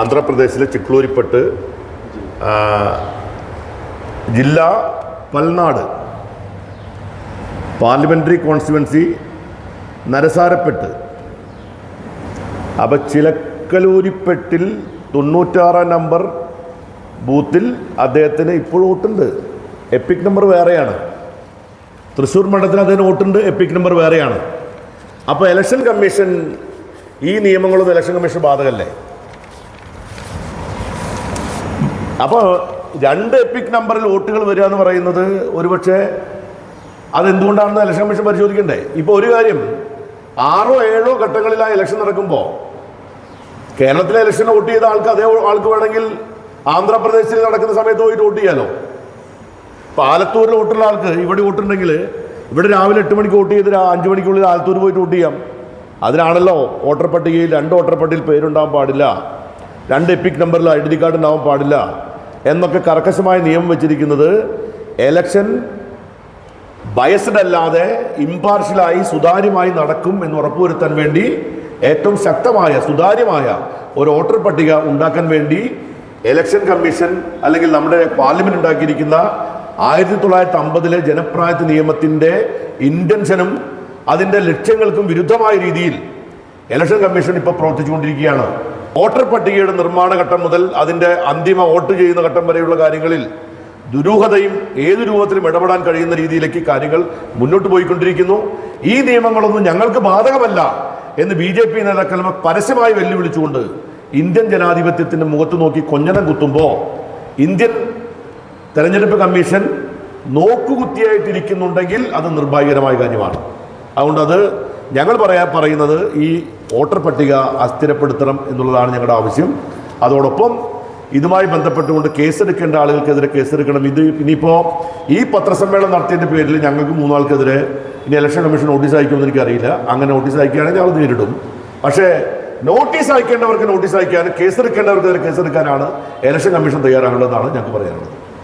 ആന്ധ്രാപ്രദേശിലെ ചിക്ലൂരിപ്പട്ട് ജില്ല Palnadu parliamentary constituency നരസാരപ്പെട്ട്. അപ്പോൾ ചിലക്കലൂരിപ്പെട്ടിൽ തൊണ്ണൂറ്റാറാം നമ്പർ ബൂത്തിൽ അദ്ദേഹത്തിന് ഇപ്പോൾ വോട്ടുണ്ട്. എപ്പിക് നമ്പർ വേറെയാണ്. തൃശ്ശൂർ മണ്ഡലത്തിന് അദ്ദേഹത്തിന് വോട്ടുണ്ട് എപ്പിക് നമ്പർ വേറെയാണ്. അപ്പോൾ ഇലക്ഷൻ കമ്മീഷൻ ഈ നിയമങ്ങളൊന്നും ഇലക്ഷൻ കമ്മീഷൻ ബാധകല്ലേ? അപ്പോൾ രണ്ട് എപ്പിക് നമ്പറിൽ വോട്ടുകൾ വരിക എന്ന് പറയുന്നത് ഒരുപക്ഷെ അതെന്തുകൊണ്ടാണെന്ന് ഇലക്ഷൻ കമ്മീഷൻ പരിശോധിക്കണ്ടേ? ഇപ്പോൾ ഒരു കാര്യം ആറോ ഏഴോ ഘട്ടങ്ങളിൽ ആ ഇലക്ഷൻ നടക്കുമ്പോൾ കേരളത്തിലെ ഇലക്ഷൻ വോട്ട് ചെയ്ത ആൾക്ക് അതേ ആൾക്ക് വേണമെങ്കിൽ ആന്ധ്രാപ്രദേശിൽ നടക്കുന്ന സമയത്ത് പോയിട്ട് വോട്ട് ചെയ്യാലോ? ഇപ്പം ആലത്തൂരിൽ വോട്ടുള്ള ആൾക്ക് ഇവിടെ വോട്ടുണ്ടെങ്കിൽ ഇവിടെ രാവിലെ എട്ട് മണിക്ക് വോട്ട് ചെയ്ത് അഞ്ച് മണിക്കുള്ളിൽ ആലത്തൂർ പോയിട്ട് വോട്ട് ചെയ്യാം. അതിനാണല്ലോ വോട്ടർ പട്ടികയിൽ രണ്ട് വോട്ടർ പട്ടികയിൽ പേരുണ്ടാവാൻ പാടില്ല. രണ്ട് എപ്പിക് നമ്പറിൽ ഐഡന്റി കാർഡ് ഉണ്ടാവാൻ പാടില്ല. എന്നൊക്കെ കർക്കശമായ നിയമം വെച്ചിരിക്കുന്നത് എലക്ഷൻ ബയസ്ഡ് അല്ലാതെ ഇമ്പാർഷ്യലായി സുതാര്യമായി നടക്കും എന്ന് ഉറപ്പുവരുത്താൻ വേണ്ടി ഏറ്റവും ശക്തമായ സുതാര്യമായ ഒരു വോട്ടർ പട്ടിക ഉണ്ടാക്കാൻ വേണ്ടി എലക്ഷൻ കമ്മീഷൻ അല്ലെങ്കിൽ നമ്മുടെ പാർലമെന്റ് ഉണ്ടാക്കിയിരിക്കുന്ന ആയിരത്തി തൊള്ളായിരത്തി അമ്പതിലെ ജനപ്രായത്വ നിയമത്തിന്റെ ഇന്റൻഷനും അതിന്റെ ലക്ഷ്യങ്ങൾക്കും വിരുദ്ധമായ രീതിയിൽ ഇലക്ഷൻ കമ്മീഷൻ ഇപ്പോൾ പ്രവർത്തിച്ചുകൊണ്ടിരിക്കുകയാണ്. വോട്ടർ പട്ടികയുടെ നിർമ്മാണ ഘട്ടം മുതൽ അതിന്റെ അന്തിമ വോട്ട് ചെയ്യുന്ന ഘട്ടം വരെയുള്ള കാര്യങ്ങളിൽ ദുരൂഹതയും ഏതു രൂപത്തിലും ഇടപെടാൻ കഴിയുന്ന രീതിയിലേക്ക് കാര്യങ്ങൾ മുന്നോട്ട് പോയിക്കൊണ്ടിരിക്കുന്നു. ഈ നിയമങ്ങളൊന്നും ഞങ്ങൾക്ക് ബാധകമല്ല എന്ന് ബി ജെ പി നേതാക്കൾ പരസ്യമായി വെല്ലുവിളിച്ചുകൊണ്ട് ഇന്ത്യൻ ജനാധിപത്യത്തിന്റെ മുഖത്ത് നോക്കി കൊഞ്ഞനം കുത്തുമ്പോൾ ഇന്ത്യൻ തെരഞ്ഞെടുപ്പ് കമ്മീഷൻ നോക്കുകുത്തിയായിട്ടിരിക്കുന്നുണ്ടെങ്കിൽ അത് നിർഭാഗ്യകരമായ കാര്യമാണ്. അതുകൊണ്ട് അത് ഞങ്ങൾ പറയാ പറയുന്നത് ഈ വോട്ടർ പട്ടിക അസ്ഥിരപ്പെടുത്തണം എന്നുള്ളതാണ് ഞങ്ങളുടെ ആവശ്യം. അതോടൊപ്പം ഇതുമായി ബന്ധപ്പെട്ടുകൊണ്ട് കേസെടുക്കേണ്ട ആളുകൾക്കെതിരെ കേസെടുക്കണം. ഇത് ഇനിയിപ്പോൾ ഈ പത്രസമ്മേളനം നടത്തിയതിന്റെ പേരിൽ ഞങ്ങൾക്ക് മൂന്നാൾക്കെതിരെ ഇനി ഇലക്ഷൻ കമ്മീഷൻ നോട്ടീസ് അയക്കുമെന്ന് എനിക്കറിയില്ല. അങ്ങനെ നോട്ടീസ് അയക്കുകയാണെങ്കിൽ ഞങ്ങൾ നേരിടും. പക്ഷേ നോട്ടീസ് അയക്കേണ്ടവർക്ക് നോട്ടീസ് അയക്കാനും കേസെടുക്കേണ്ടവർക്കെതിരെ കേസെടുക്കാനാണ് ഇലക്ഷൻ കമ്മീഷൻ തയ്യാറാകേണ്ടതെന്നാണ് ഞങ്ങൾക്ക് പറയാനുള്ളത്.